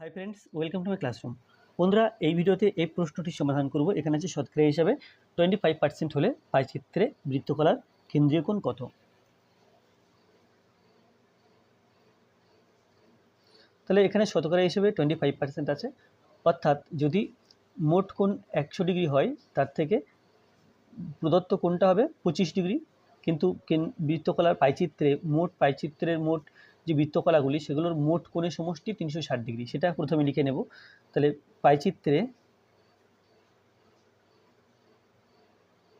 Hi friends welcome to my classroom বন্ধুরা, এই ভিডিওতে এই প্রশ্নটির সমাধান করব। এখানে আছে শতকরা হিসাবে টোয়েন্টি ফাইভ পার্সেন্ট হলে পাইচিত্রে বৃত্তকলার কেন্দ্রীয় কোণ কত? তাহলে এখানে শতকরা হিসেবে টোয়েন্টি ফাইভ পার্সেন্ট আছে। অর্থাৎ যদি মোট কোণ একশো ডিগ্রি হয়, তার থেকে প্রদত্ত কোণটা হবে পঁচিশ ডিগ্রি। কিন্তু কেন- বৃত্তকলার পাইচিত্রে মোট পাইচিত্রের মোট যে বৃত্তকলাগুলি, সেগুলোর মোট কোণের সমষ্টি তিনশো ষাট ডিগ্রি। সেটা প্রথমে লিখে নেব। তাহলে পাইচিত্রে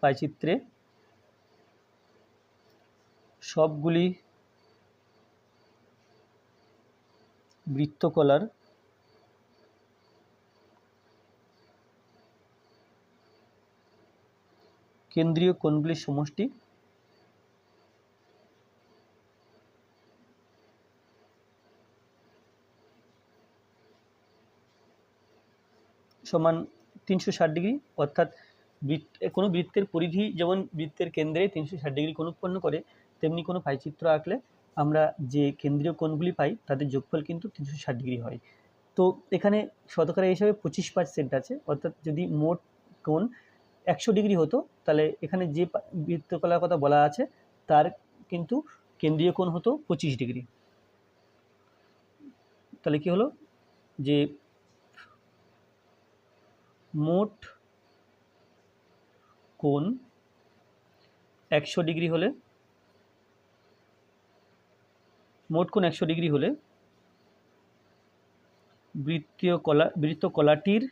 পাইচিত্রে সবগুলি বৃত্তকলার কেন্দ্রীয় কোণগুলির সমষ্টি সমান তিনশো ষাট ডিগ্রি, অর্থাৎ কোনো বৃত্তের পরিধি যেমন বৃত্তের কেন্দ্রে তিনশো ষাট ডিগ্রি কোণ উৎপন্ন করে, তেমনি কোনো পাইচিত্র আঁকলে আমরা যে কেন্দ্রীয় কোণগুলি পাই তাদের যোগফল কিন্তু তিনশো ষাট ডিগ্রি হয়। তো এখানে শতকরা হিসাবে পঁচিশ পার্সেন্ট আছে, অর্থাৎ যদি মোট কোণ একশো ডিগ্রি হতো, তাহলে এখানে যে বৃত্তকলার কথা বলা আছে, তার কিন্তু কেন্দ্রীয় কোণ হতো পঁচিশ ডিগ্রি। তাহলে কি হলো? যে মোট কোণ একশো ডিগ্রি হলে, মোট কোণ একশো ডিগ্রি হলে বৃত্তীয় কলা বৃত্তকলাটির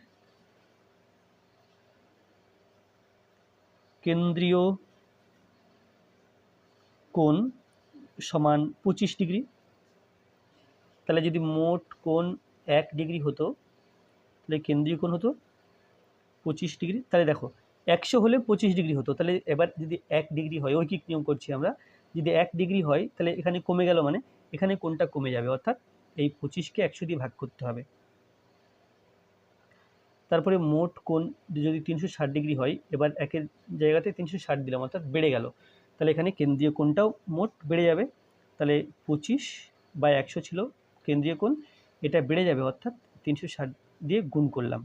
কেন্দ্রীয় কোণ সমান পঁচিশ ডিগ্রি। তাহলে যদি মোট কোণ এক ডিগ্রি হতো, তাহলে কেন্দ্রীয় কোণ হতো পঁচিশ ডিগ্রি, তাহলে দেখো, একশো হলে পঁচিশ ডিগ্রি হতো, তাহলে এবার যদি এক ডিগ্রি হয় ঐকিক নিয়ম করছি আমরা? যদি এক ডিগ্রি হয়, তাহলে এখানে কমে গেল মানে এখানে কোনটা কমে যাবে? অর্থাৎ এই পঁচিশকে একশো দিয়ে ভাগ করতে হবে। তারপরে মোট কোণ যদি তিনশো ষাট ডিগ্রি হয়, এবার একের জায়গাতে তিনশো ষাট দিলাম, অর্থাৎ বেড়ে গেল। তাহলে এখানে কেন্দ্রীয় কোণটাও মোট বেড়ে যাবে, তাহলে পঁচিশ বা একশো ছিল কেন্দ্রীয় কোণ, এটা বেড়ে যাবে, অর্থাৎ তিনশো ষাট দিয়ে গুণ করলাম।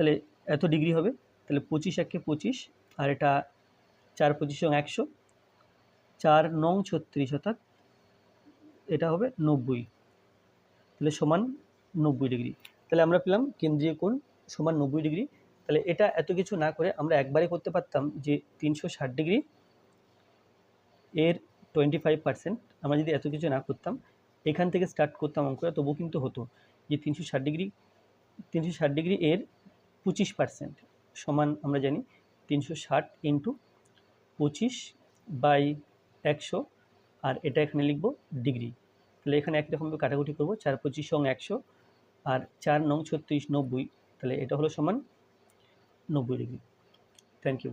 তাহলে এত ডিগ্রি হবে, তাহলে পঁচিশ একে পঁচিশ, আর এটা চার পঁচিশ এবং একশো, চার নং ছত্রিশ অর্থাৎ এটা হবে নব্বই, তাহলে সমান নব্বই ডিগ্রি, তাহলে আমরা পেলাম কেন্দ্রীয় কোণ সমান নব্বই ডিগ্রি, তাহলে এটা এত কিছু না করে আমরা একবারে করতে পারতাম যে তিনশো ষাট ডিগ্রি এর টোয়েন্টি ফাইভ পার্সেন্ট আমরা যদি এত কিছু না করতাম, এখান থেকে স্টার্ট করতাম অঙ্কটা তবু কিন্তু হতো যে তিনশো ষাট ডিগ্রি, তিনশো ষাট ডিগ্রি এর পঁচিশ পার্সেন্ট সমান আমরা জানি তিনশো ষাট ইন্টু পঁচিশ বাই একশো আর এটা এখানে লিখব ডিগ্রি তাহলে এখানে একরকমভাবে কাটাকুটি করব, চার পঁচিশ সং একশো আর চার নং ছত্রিশ নব্বই। তাহলে এটা হলো সমান নব্বই ডিগ্রি থ্যাংক ইউ